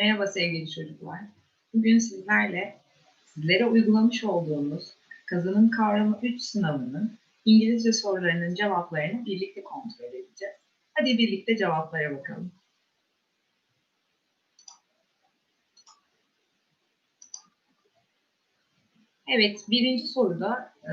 Merhaba sevgili çocuklar. Bugün sizlerle sizlere uygulamış olduğumuz kazanım kavramı 3 sınavının İngilizce sorularının cevaplarını birlikte kontrol edeceğiz. Hadi birlikte cevaplara bakalım. Evet, birinci soruda e,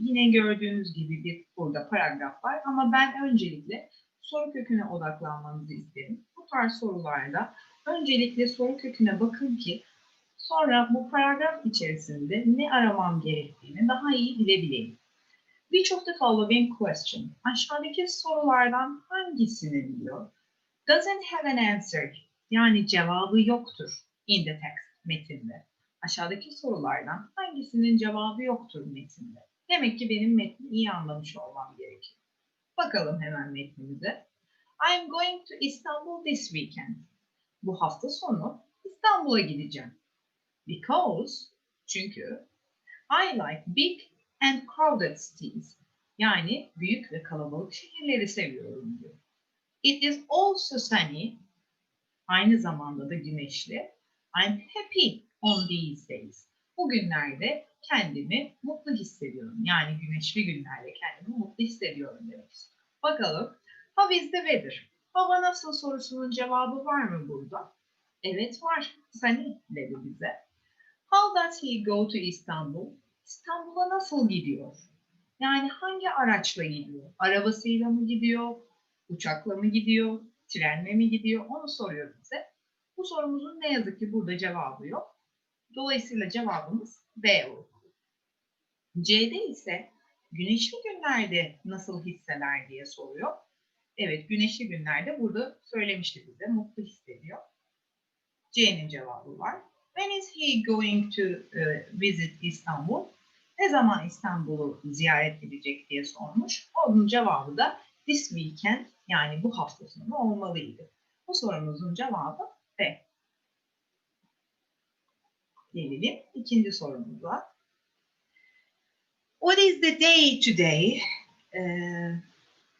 yine gördüğünüz gibi bir burada paragraf var ama ben öncelikle soru köküne odaklanmanızı isterim. Bu tarz sorularda öncelikle soru köküne bakın ki sonra bu paragraf içerisinde ne aramam gerektiğini daha iyi bilebileyim. Which of the following question? Aşağıdaki sorulardan hangisini biliyor? Doesn't have an answer. Yani cevabı yoktur in the text metinde. Aşağıdaki sorulardan hangisinin cevabı yoktur metinde? Demek ki benim metni iyi anlamış olmam gerekiyor. Bakalım hemen metnimize. I'm going to Istanbul this weekend. Bu hafta sonu İstanbul'a gideceğim. Because, çünkü I like big and crowded cities. Yani büyük ve kalabalık şehirleri seviyorum diyor. It is also sunny. Aynı zamanda da güneşli. I'm happy on these days. Bu günlerde kendimi mutlu hissediyorum. Yani güneşli günlerde kendimi mutlu hissediyorum demek. Bakalım. How is the weather? Hava nasıl sorusunun cevabı var mı burada? Evet var. Sunny dedi bize. How does he go to Istanbul? İstanbul'a nasıl gidiyor? Yani hangi araçla gidiyor? Arabasıyla mı gidiyor? Uçakla mı gidiyor? Trenle mi gidiyor? Onu soruyor bize. Bu sorumuzun ne yazık ki burada cevabı yok. Dolayısıyla cevabımız B olur. C'de ise güneşli günlerde nasıl hisseder diye soruyor. Evet, güneşli günlerde burada söylemişti bize, mutlu hissediyor. C'nin cevabı var. When is he going to uh, visit Istanbul? Ne zaman İstanbul'u ziyaret edecek diye sormuş. Onun cevabı da this weekend yani bu hafta sonu olmalıydı. Bu sorumuzun cevabı B. Gelelim ikinci sorumuza. What is the day today? Ee,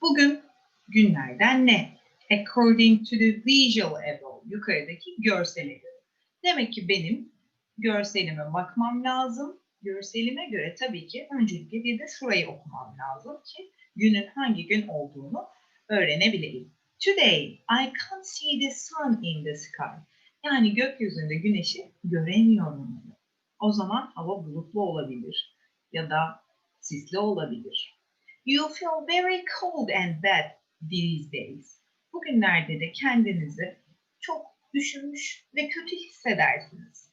bugün günlerden ne? According to the visual above, yukarıdaki görsele göre. Demek ki benim görselime bakmam lazım. Görselime göre tabii ki öncelikle bir de şurayı okumam lazım ki günün hangi gün olduğunu öğrenebileyim. Today I can't see the sun in the sky. Yani gökyüzünde güneşi göremiyorum. O zaman hava bulutlu olabilir ya da sisli olabilir. You feel very cold and bad these days. Bugünlerde de kendinizi çok üşümüş ve kötü hissedersiniz.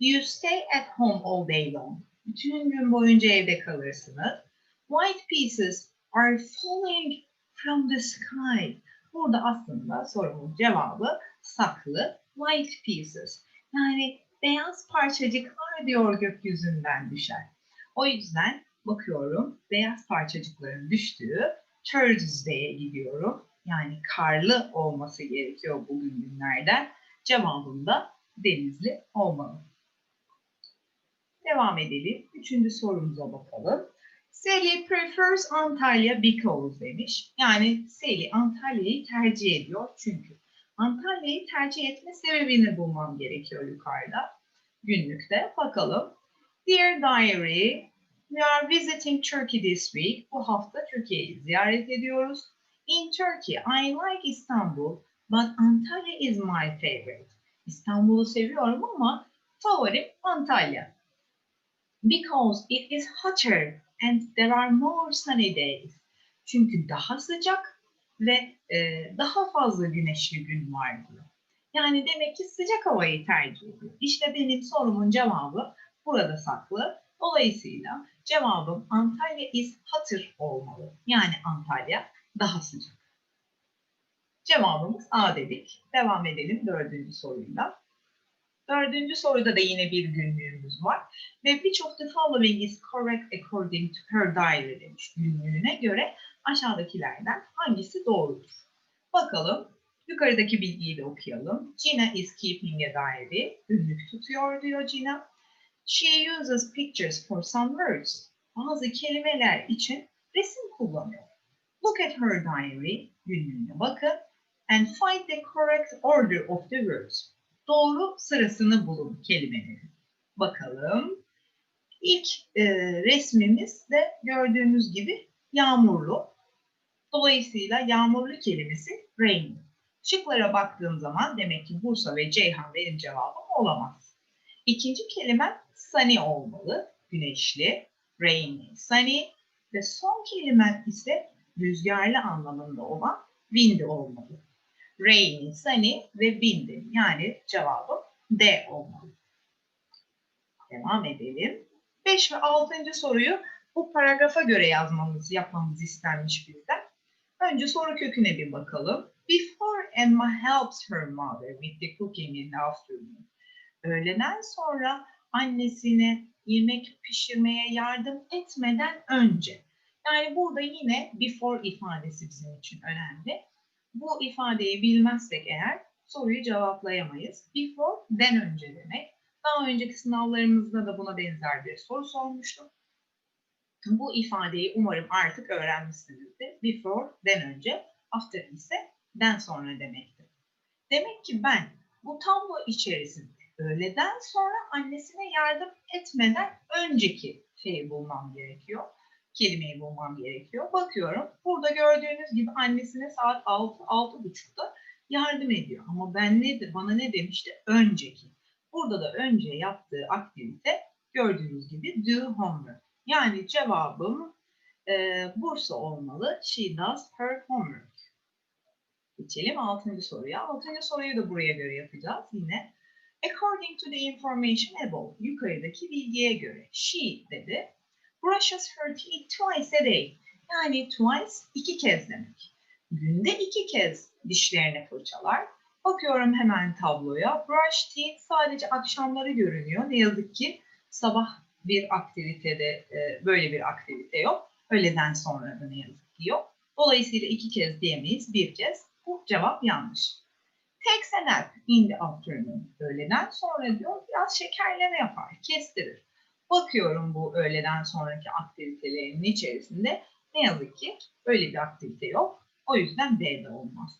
You stay at home all day long. Bütün gün boyunca evde kalırsınız. White pieces are falling from the sky. Burada aslında sorumuz cevabı saklı white pieces. Yani beyaz parçacıklar diyor gökyüzünden düşer. O yüzden bakıyorum beyaz parçacıkların düştüğü Thursday'e gidiyorum. Yani karlı olması gerekiyor bugün günlerden. Cevabım da denizli olmalı. Devam edelim. Üçüncü sorumuza bakalım. Sally prefers Antalya because demiş. Yani Sally Antalya'yı tercih ediyor çünkü. Antalya'yı tercih etme sebebini bulmam gerekiyor yukarıda. Günlükte bakalım. Dear Diary, we are visiting Turkey this week. Bu hafta Türkiye'yi ziyaret ediyoruz. In Turkey, I like Istanbul, but Antalya is my favorite. İstanbul'u seviyorum ama favorim Antalya. Because it is hotter and there are more sunny days. Çünkü daha sıcak ve e, daha fazla güneşli gün var diyor. Yani demek ki sıcak havayı tercih ediyor. İşte benim sorumun cevabı burada saklı. Dolayısıyla cevabım Antalya is hotter olmalı. Yani Antalya daha sıcak. Cevabımız A dedik. Devam edelim dördüncü soruyla. Dördüncü soruda da yine bir günlüğümüz var. Ve of the following is correct according to her diary demiş günlüğüne göre aşağıdakilerden hangisi doğrudur? Bakalım. Yukarıdaki bilgiyi de okuyalım. Gina is keeping a diary. Günlük tutuyor diyor Gina. She uses pictures for some words. Bazı kelimeler için resim kullanıyor. Look at her diary. Günlüğüne bakın. And find the correct order of the words. Doğru sırasını bulun kelimelerin. Bakalım. İlk e, resmimiz de gördüğünüz gibi yağmurlu. Dolayısıyla yağmurlu kelimesi rain. Şıklara baktığım zaman demek ki Bursa ve Ceyhan benim cevabım olamaz. İkinci kelime sunny olmalı, güneşli, rainy, sunny ve son kelimem ise rüzgarlı anlamında olan windy olmalı. Rainy, sunny ve windy yani cevabım D olmalı. Devam edelim. 5 ve 6. soruyu bu paragrafa göre yazmamız, yapmamız istenmiş bizden. Önce soru köküne bir bakalım. Before Emma helps her mother with the cooking in the afternoon. Öğleden sonra annesine yemek pişirmeye yardım etmeden önce. Yani burada yine before ifadesi bizim için önemli. Bu ifadeyi bilmezsek eğer soruyu cevaplayamayız. Before den önce demek. Daha önceki sınavlarımızda da buna benzer bir soru sormuştum. Bu ifadeyi umarım artık öğrenmişsinizdir. Before den önce, after ise den sonra demektir. Demek ki ben bu tablo içerisinde öğleden sonra annesine yardım etmeden önceki şeyi bulmam gerekiyor. Kelimeyi bulmam gerekiyor. Bakıyorum. Burada gördüğünüz gibi annesine saat 6 6.30'da yardım ediyor. Ama ben ne bana ne demişti? Önceki. Burada da önce yaptığı aktivite gördüğünüz gibi do homework. Yani cevabım e, Bursa olmalı. She does her homework. Geçelim 6. soruya. 6. soruyu da buraya göre yapacağız yine. According to the information above, yukarıdaki bilgiye göre she dedi. Brushes her teeth twice a day. Yani twice iki kez demek. Günde iki kez dişlerini fırçalar. Bakıyorum hemen tabloya. Brush teeth sadece akşamları görünüyor. Ne yazık ki sabah bir aktivitede e, böyle bir aktivite yok. Öğleden sonra da ne yazık ki yok. Dolayısıyla iki kez diyemeyiz, bir kez. Bu cevap yanlış. A nap in the afternoon. Öğleden sonra diyor biraz şekerleme yapar, kestirir. Bakıyorum bu öğleden sonraki aktivitelerin içerisinde ne yazık ki öyle bir aktivite yok. O yüzden B'de olmaz.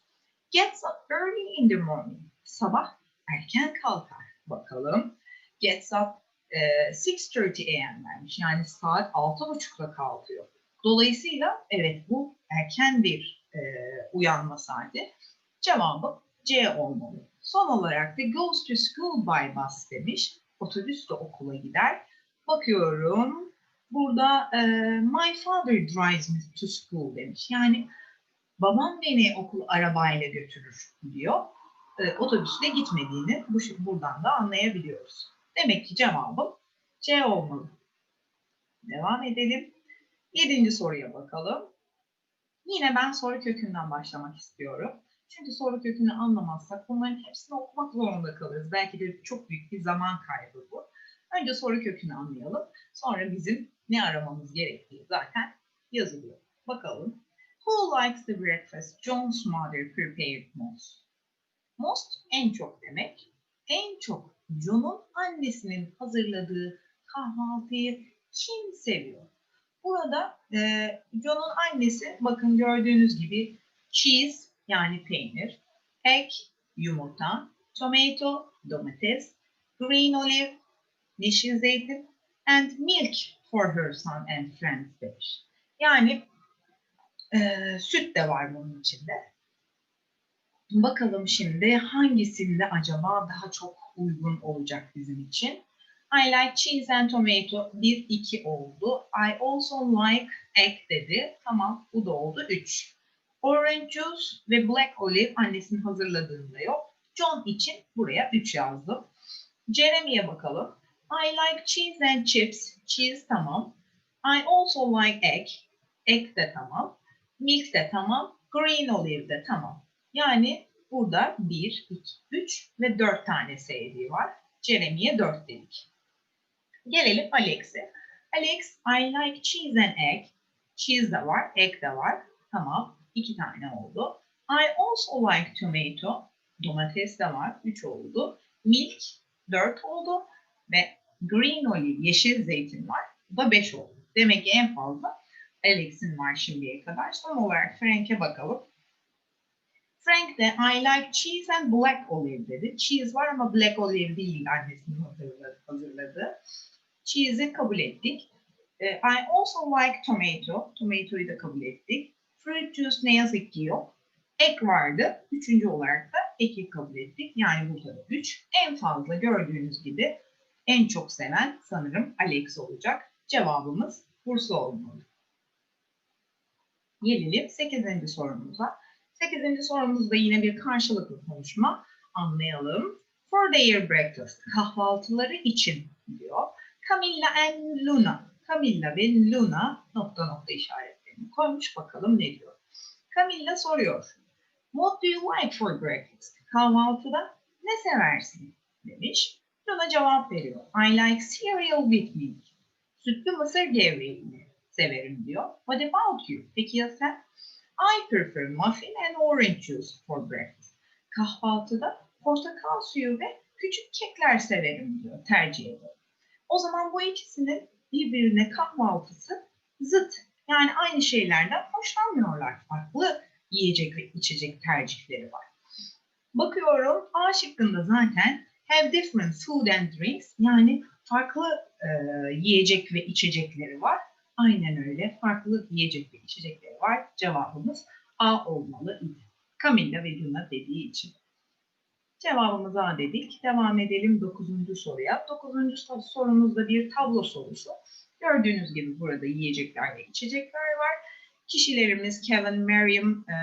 Gets up early in the morning. Sabah erken kalkar. Bakalım. Gets up e, 6.30 am vermiş. Yani saat 6.30'da kalkıyor. Dolayısıyla evet bu erken bir e, uyanma saati. Cevabı C olmalı. Son olarak da goes to school by bus demiş. Otobüsle okula gider. Bakıyorum. Burada e, my father drives me to school demiş. Yani babam beni okul arabayla götürür diyor. E, otobüsle gitmediğini bu, buradan da anlayabiliyoruz. Demek ki cevabım C olmalı. Devam edelim. Yedinci soruya bakalım. Yine ben soru kökünden başlamak istiyorum. Çünkü soru kökünü anlamazsak bunların hepsini okumak zorunda kalırız. Belki de çok büyük bir zaman kaybı bu. Önce soru kökünü anlayalım. Sonra bizim ne aramamız gerektiği zaten yazılıyor. Bakalım. Who likes the breakfast John's mother prepared most? Most en çok demek. En çok John'un annesinin hazırladığı kahvaltıyı kim seviyor? Burada e, John'un annesi bakın gördüğünüz gibi cheese yani peynir, egg yumurta, tomato domates, green olive yeşil zeytin and milk for her son and friends demiş. Yani e, süt de var bunun içinde. Bakalım şimdi hangisinde acaba daha çok uygun olacak bizim için. I like cheese and tomato 1 2 oldu. I also like egg dedi. Tamam bu da oldu 3. Orange juice ve black olive annesinin hazırladığında yok. John için buraya 3 yazdım. Jeremy'e bakalım. I like cheese and chips. Cheese tamam. I also like egg. Egg de tamam. Milk de tamam. Green olive de tamam. Yani burada 1, 2, 3 ve 4 tane sevdiği var. Jeremy'ye 4 dedik. Gelelim Alex'e. Alex, I like cheese and egg. Cheese de var, egg de var. Tamam, 2 tane oldu. I also like tomato. Domates de var, 3 oldu. Milk 4 oldu. Ve green olive, yeşil zeytin var. Bu da 5 oldu. Demek ki en fazla Alex'in var şimdiye kadar. Son olarak Frank'e bakalım. Frank de I like cheese and black olive dedi. Cheese var ama black olive değil annesinin hazırladı- hazırladığı. Cheese'i kabul ettik. E, I also like tomato. Tomato'yu da kabul ettik. Fruit juice ne yazık ki yok. Ek vardı. Üçüncü olarak da eki kabul ettik. Yani burada da üç. En fazla gördüğünüz gibi en çok seven sanırım Alex olacak. Cevabımız Bursa olmalı. Gelelim 8. sorumuza. 8. sorumuzda yine bir karşılıklı konuşma anlayalım. For their breakfast, kahvaltıları için diyor. Camilla and Luna. Camilla ve Luna nokta nokta işaretlerini koymuş bakalım ne diyor. Camilla soruyor. What do you like for breakfast? Kahvaltıda ne seversin? demiş. Luna cevap veriyor. I like cereal with milk. Sütlü mısır gevreğini severim diyor. What about you? Peki ya sen? I prefer muffin and orange juice for breakfast. Kahvaltıda portakal suyu ve küçük kekler severim diyor, tercih ederim. O zaman bu ikisinin birbirine kahvaltısı zıt. Yani aynı şeylerden hoşlanmıyorlar. Farklı yiyecek ve içecek tercihleri var. Bakıyorum A şıkkında zaten have different food and drinks yani farklı e, yiyecek ve içecekleri var. Aynen öyle. Farklı yiyecek ve içecekleri var. Cevabımız A olmalı idi. Camilla ve Luna dediği için. Cevabımız A dedik. Devam edelim 9. soruya. 9. so- sorumuzda bir tablo sorusu. Gördüğünüz gibi burada yiyecekler ve içecekler var. Kişilerimiz Kevin, Miriam, e,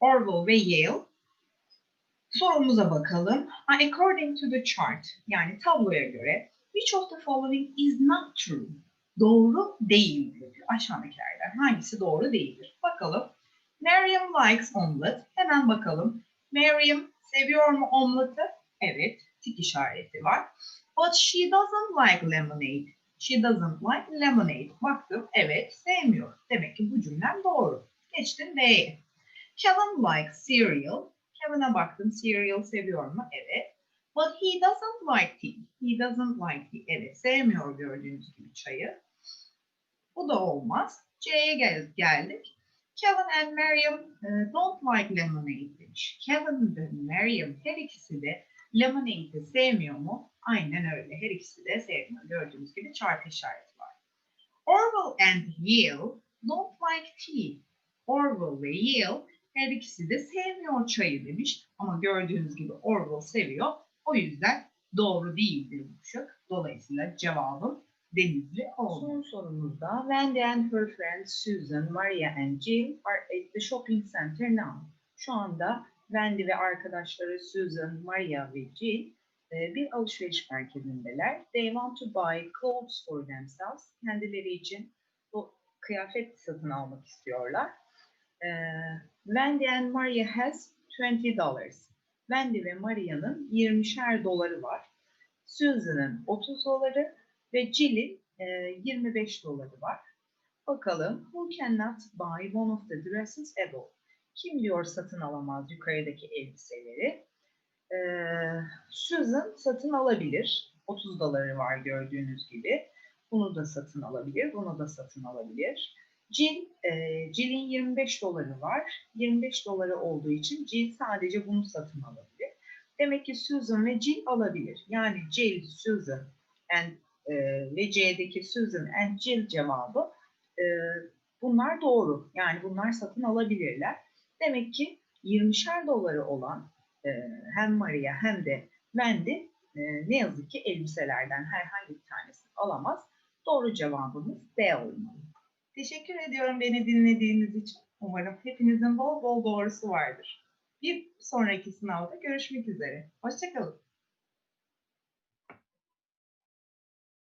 Orwell ve Yale. Sorumuza bakalım. According to the chart, yani tabloya göre, which of the following is not true? Doğru değildir. Aşağıdakilerden hangisi doğru değildir? Bakalım. Miriam likes omelet. Hemen bakalım. Miriam seviyor mu omleti? Evet, tik işareti var. But she doesn't like lemonade. She doesn't like lemonade. Baktım, evet, sevmiyor. Demek ki bu cümlem doğru. Geçtim B'ye. Kevin likes cereal. Kevin'a baktım, cereal seviyor mu? Evet. But he doesn't like tea. He doesn't like tea. Evet, sevmiyor gördüğünüz gibi çayı. Bu da olmaz. C'ye gel geldik. Kevin and Miriam e, don't like lemonade demiş. Kevin ve Miriam her ikisi de lemonade'i sevmiyor mu? Aynen öyle. Her ikisi de sevmiyor. Gördüğünüz gibi çarpı işareti var. Orwell and Yale don't like tea. Orwell ve Yale her ikisi de sevmiyor çayı demiş. Ama gördüğünüz gibi Orwell seviyor. O yüzden doğru değildir bu şık. Dolayısıyla cevabım Denizli oldu. Son sorumuzda Wendy and her friends Susan, Maria and Jill are at the shopping center now. Şu anda Wendy ve arkadaşları Susan, Maria ve Jill e, bir alışveriş merkezindeler. They want to buy clothes for themselves. Kendileri için bu kıyafet satın almak istiyorlar. E, Wendy and Maria has 20 dollars. Wendy ve Maria'nın 20'şer doları var. Susan'ın 30 doları ve Jill'in e, 25 doları var. Bakalım who cannot buy one of the dresses above? Kim diyor satın alamaz yukarıdaki elbiseleri? E, Susan satın alabilir. 30 doları var gördüğünüz gibi. Bunu da satın alabilir, bunu da satın alabilir. Jill, e, Jill'in 25 doları var. 25 doları olduğu için Jill sadece bunu satın alabilir. Demek ki Susan ve Jill alabilir. Yani Jill, Susan and e, ve C'deki Susan and Jill cevabı e, bunlar doğru. Yani bunlar satın alabilirler. Demek ki 20'şer doları olan e, hem Maria hem de Wendy e, ne yazık ki elbiselerden herhangi bir tanesini alamaz. Doğru cevabımız D olmalı. Teşekkür ediyorum beni dinlediğiniz için. Umarım hepinizin bol bol doğrusu vardır. Bir sonraki sınavda görüşmek üzere. Hoşçakalın.